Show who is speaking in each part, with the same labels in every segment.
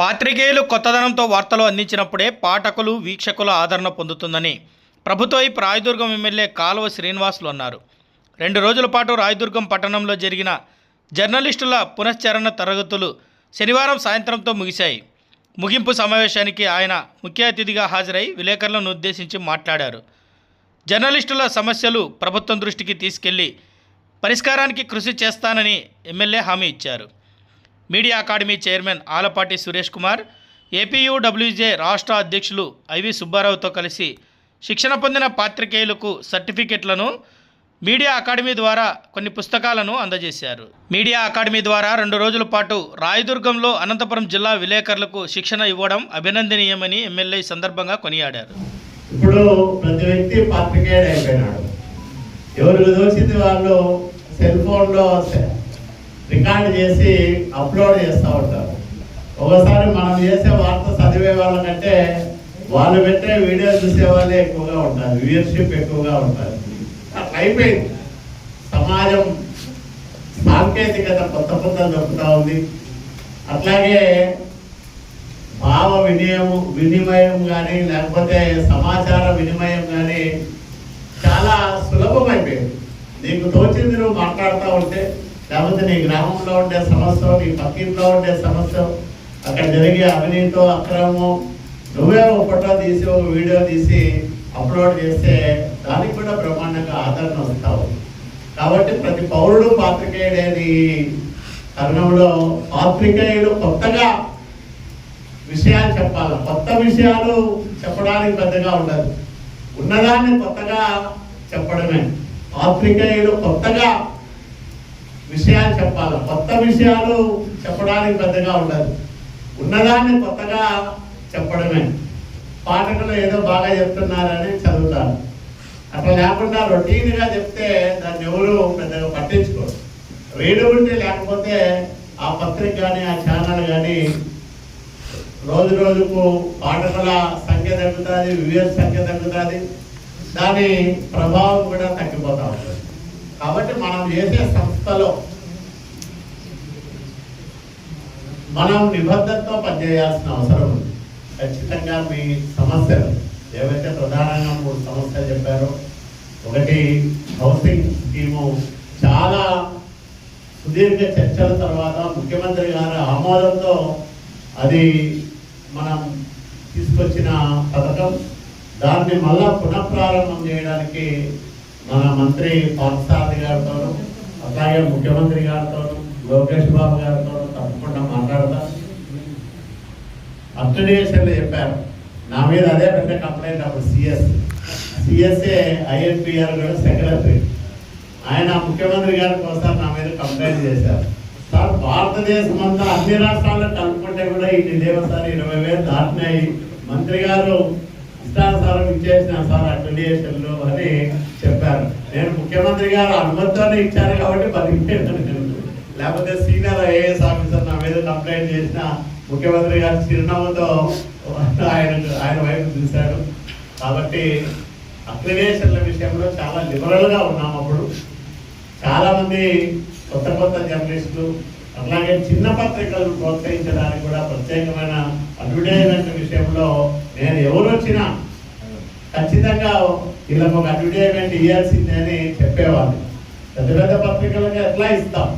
Speaker 1: పాత్రికేయులు కొత్తదనంతో వార్తలు అందించినప్పుడే పాఠకులు వీక్షకుల ఆదరణ పొందుతుందని ప్రభుత్వ వైపు రాయదుర్గం ఎమ్మెల్యే కాలువ శ్రీనివాసులు అన్నారు. రెండు రోజుల పాటు రాయదుర్గం పట్టణంలో జరిగిన జర్నలిస్టుల పునశ్చరణ తరగతులు శనివారం సాయంత్రంతో ముగిశాయి. ముగింపు సమావేశానికి ఆయన ముఖ్య అతిథిగా హాజరై విలేకరులను ఉద్దేశించి మాట్లాడారు. జర్నలిస్టుల సమస్యలు ప్రభుత్వం దృష్టికి తీసుకెళ్ళి పరిష్కారానికి కృషి చేస్తానని ఎమ్మెల్యే హామీ ఇచ్చారు. Media academy chairman Alapati Suresh Kumar APUWJ రాష్ట్ర అధ్యక్షులు ఐవి సుబ్బారావుతో కలిసి శిక్షణ పొందిన పాత్రికేయులకు సర్టిఫికెట్లను మీడియా అకాడమీ ద్వారా కొన్ని పుస్తకాలను అందజేశారు. మీడియా అకాడమీ ద్వారా రెండు రోజుల పాటు రాయదుర్గంలో అనంతపురం జిల్లా విలేకరులకు శిక్షణ ఇవ్వడం అభినందనీయమని ఎమ్మెల్యే సందర్భంగా కొనియాడారు.
Speaker 2: ఇప్పుడు ప్రతి వ్యక్తి పాత్రికేయుడు అయిపోయినాడు ఎవరు దోచింది వాళ్ళు సెల్ ఫోన్లో రికార్డ్ చేసి అప్లోడ్ చేస్తూ ఉంటారు. ఒకసారి మనం చేసే వార్త చదివే వాళ్ళకంటే వాళ్ళు పెట్టే వీడియో చూసే వాళ్ళే ఎక్కువగా ఉంటారు. వ్యూయర్షిప్ ఎక్కువగా ఉంటారు. అట్లా అయిపోయింది. సమాజం సాంకేతికత కొత్త కొత్త దొరుకుతూ ఉంది. అట్లాగే భావ వినియము వినిమయం కానీ లేకపోతే సమాచార వినిమయం కానీ చాలా సులభమైపోయింది. నీకు తోచింది నువ్వు మాట్లాడుతూ ఉంటే లేకపోతే నీ గ్రామంలో ఉండే సమస్య నీ పక్కింట్లో ఉండే సమస్య అక్కడ జరిగే అవినీతో అక్రమం నువ్వే ఒక ఫోటో తీసి ఒక వీడియో తీసి అప్లోడ్ చేస్తే దానికి కూడా బ్రహ్మాండంగా ఆదరణ వస్తావు. కాబట్టి ప్రతి పౌరుడు పాత్రికేయుడేది తరుణంలో పాత్రికేయుడు కొత్తగా విషయాలు చెప్పాలి. కొత్త విషయాలు చెప్పడానికి పెద్దగా ఉండదు. ఉన్నదాన్ని కొత్తగా చెప్పడమే. పాత్రికేయుడు కొత్తగా విషయాలు చెప్పాలి. కొత్త విషయాలు చెప్పడానికి పెద్దగా ఉండదు. ఉన్నదాన్ని కొత్తగా చెప్పడమే. పాఠకులు ఏదో బాగా చెప్తున్నారని చదువుతారు. అట్లా లేకుండా రొటీన్గా చెప్తే దాన్ని ఎవరు పెద్దగా పట్టించుకోరు. రీడబిలిటీ లేకపోతే ఆ పత్రిక కానీ ఆ ఛానల్ కానీ రోజు రోజుకు పాఠకుల సంఖ్య తగ్గుతుంది వ్యూయర్స్ సంఖ్య తగ్గుతుంది. దాని ప్రభావం కూడా తగ్గిపోతూ ఉంటుంది. కాబట్టి మనం చేసే సంస్థలో మనం నిబద్ధతతో పనిచేయాల్సిన అవసరం ఉంది. ఖచ్చితంగా మీ సమస్యలు ఏవైతే ప్రధానంగా మూడు సమస్యలు చెప్పారో ఒకటి హౌసింగ్ స్కీము. చాలా సుదీర్ఘ చర్చల తర్వాత ముఖ్యమంత్రి గారి ఆమోదంతో అది మనం తీసుకొచ్చిన పథకం. దాన్ని మళ్ళా పునఃప్రారంభం చేయడానికి మన మంత్రి పార్థసారథి గారితోనూ అలాగే ముఖ్యమంత్రి గారితోనూ లోకేష్ బాబు గారితో తప్పకుండా మాట్లాడతా. అప్డేషన్లు చెప్పారు నా మీద అదే పెద్ద కంప్లైంట్ అప్పుడు సిఎస్. సిఎస్ఏ ఐఎన్పిఆర్ కూడా సెక్రటరీ. ఆయన ముఖ్యమంత్రి గారి కోసం నా మీద కంప్లైంట్ చేశారు. సార్ భారతదేశం అంతా అన్ని రాష్ట్రాల్లో కలుపుకుంటే కూడా ఇన్ని లేవు సార్ ఇరవై వేలు దాటినాయి. మంత్రి గారు ఇష్టానుసారం ఇచ్చేసిన సార్ అక్రిడియేషన్లు అని చెప్పారు. నేను ముఖ్యమంత్రి గారు అనుమతితోనే ఇచ్చాను కాబట్టి బతికిపోయాను నేను. లేకపోతే సీనియర్ ఐఏఎస్ ఆఫీసర్ నా మీద కంప్లైంట్ చేసిన ముఖ్యమంత్రి గారు చిరునామాతో ఆయన ఆయన వైపు చూశాడు. కాబట్టి అక్రిడియేషన్ల విషయంలో చాలా లిబరల్గా ఉన్నాం అప్పుడు. చాలామంది కొత్త కొత్త జర్నలిస్టులు అట్లాగే చిన్న పత్రికలను ప్రోత్సహించడానికి కూడా ప్రత్యేకమైన అడ్వర్టైజ్మెంట్ విషయంలో నేను ఎవరు వచ్చినా ఖచ్చితంగా వీళ్ళకి ఒక అడ్వర్టైజ్మెంట్ ఇవ్వాల్సిందే అని చెప్పేవాళ్ళు. పెద్ద పెద్ద పత్రికలకు ఎట్లా ఇస్తాం?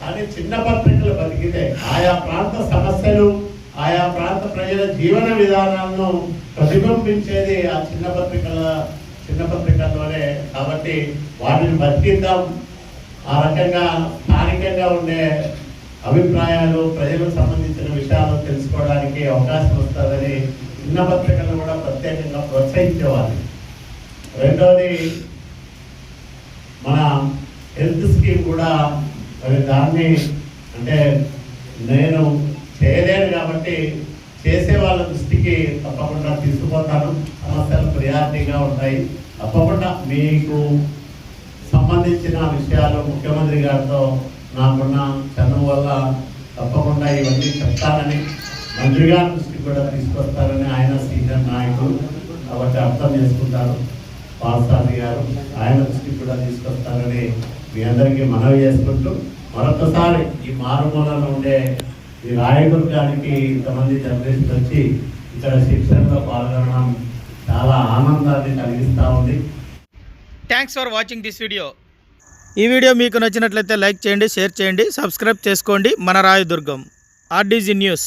Speaker 2: కానీ చిన్న పత్రికలు బతికితే ఆయా ప్రాంత సమస్యలు ఆయా ప్రాంత ప్రజల జీవన విధానాలను ప్రతిబింబించేది ఆ చిన్న పత్రికల చిన్న పత్రికల్లోనే. కాబట్టి వాటిని బతికిద్దాం. ఆ రకంగా స్థానికంగా ఉండే అభిప్రాయాలు ప్రజలకు సంబంధించిన విషయాలు తెలుసుకోవడానికి అవకాశం వస్తుందని చిన్న పత్రికలు కూడా ప్రత్యేకంగా రెండోది మన హెల్త్ స్కీమ్ కూడా మరి దాన్ని అంటే నేను చేయలేను కాబట్టి చేసే వాళ్ళ దృష్టికి తప్పకుండా తీసుకుపోతాను. సమస్యలు ప్రియారిటీగా ఉంటాయి. తప్పకుండా మీకు సంబంధించిన విషయాలు ముఖ్యమంత్రి గారితో నాకున్న చదువు వల్ల తప్పకుండా ఇవన్నీ చెప్తానని మంత్రి గారి దృష్టికి కూడా తీసుకొస్తారని ఆయన సీనియర్ నాయకులు కాబట్టి అర్థం చేసుకుంటారు. పాల్సారి గారు ఆయన దృష్టికి కూడా తీసుకొస్తారని మీ అందరికీ మనవి చేసుకుంటూ మరొకసారి ఈ మారుమూలలో ఉండే ఈ రాయదుర్గానికి ఇంతమంది జర్నలిస్టులు వచ్చి ఇక్కడ శిక్షణలో పాల్గొనడం చాలా ఆనందాన్ని కలిగిస్తూ ఉంది.
Speaker 1: Thanks for watching this video ఈ వీడియో మీకు నచ్చినట్లయితే లైక్ చేయండి షేర్ చేయండి సబ్స్క్రైబ్ చేసుకోండి. మన రాయదుర్గం ఆర్డీజీ న్యూస్.